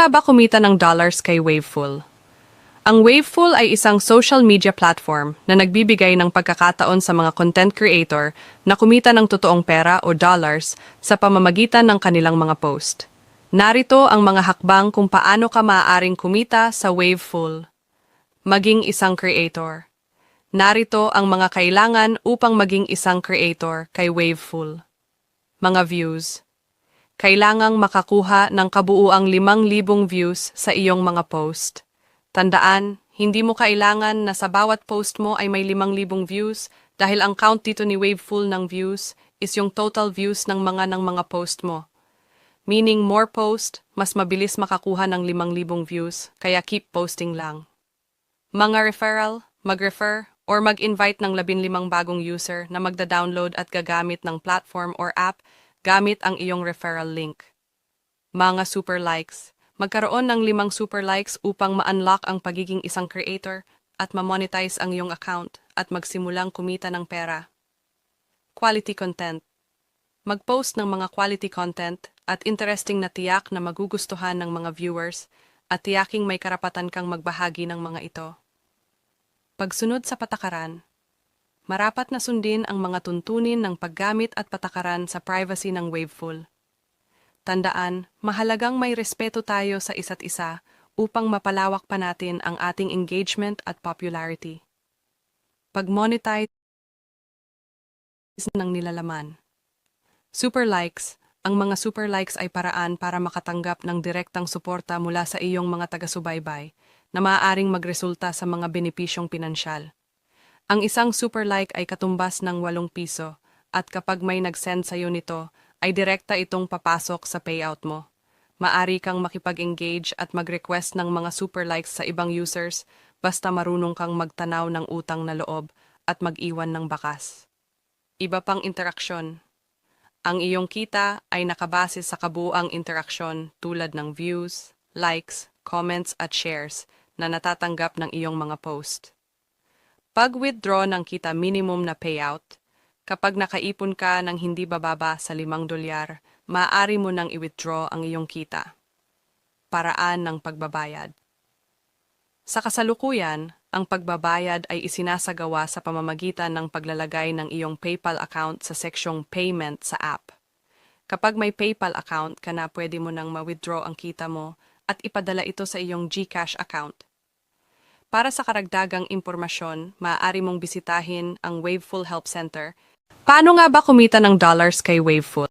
nga ba kumita ng dollars kay Waveful? Ang Waveful ay isang social media platform na nagbibigay ng pagkakataon sa mga content creator na kumita ng totoong pera o dollars sa pamamagitan ng kanilang mga post. Narito ang mga hakbang kung paano ka maaaring kumita sa Waveful. Maging isang creator. Narito ang mga kailangan upang maging isang creator kay Waveful. Mga views. Kailangang makakuha ng kabuuang 5,000 views sa iyong mga post. Tandaan, hindi mo kailangan na sa bawat post mo ay may 5,000 views dahil ang count dito ni Waveful ng views is yung total views ng mga ng mga post mo. Meaning more post, mas mabilis makakuha ng 5,000 views, kaya keep posting lang. Mga referral, mag-refer, or mag-invite ng 15 bagong user na magda-download at gagamit ng platform or app gamit ang iyong referral link. Mga super likes. Magkaroon ng limang super likes upang ma-unlock ang pagiging isang creator at ma-monetize ang iyong account at magsimulang kumita ng pera. Quality content. Mag-post ng mga quality content at interesting na tiyak na magugustuhan ng mga viewers at tiyaking may karapatan kang magbahagi ng mga ito. Pagsunod sa patakaran. Marapat na sundin ang mga tuntunin ng paggamit at patakaran sa privacy ng Waveful. Tandaan, mahalagang may respeto tayo sa isa't isa upang mapalawak pa natin ang ating engagement at popularity. Pag-monetize ng nilalaman. Super likes. Ang mga super likes ay paraan para makatanggap ng direktang suporta mula sa iyong mga taga-subaybay na maaaring magresulta sa mga benepisyong pinansyal. Ang isang super like ay katumbas ng 8 piso at kapag may nag-send sa'yo nito, ay direkta itong papasok sa payout mo. Maari kang makipag-engage at mag-request ng mga super likes sa ibang users basta marunong kang magtanaw ng utang na loob at mag-iwan ng bakas. Iba pang interaksyon. Ang iyong kita ay nakabase sa kabuang interaksyon tulad ng views, likes, comments at shares na natatanggap ng iyong mga post. Pag-withdraw ng kita minimum na payout, kapag nakaipon ka ng hindi bababa sa 5 dolyar, maaari mo nang i-withdraw ang iyong kita. Paraan ng pagbabayad. Sa kasalukuyan, ang pagbabayad ay isinasagawa sa pamamagitan ng paglalagay ng iyong PayPal account sa seksyong Payment sa app. Kapag may PayPal account ka na, pwede mo nang ma-withdraw ang kita mo at ipadala ito sa iyong GCash account. Para sa karagdagang impormasyon, maaari mong bisitahin ang Waveful Help Center. Paano nga ba kumita ng dollars kay Waveful?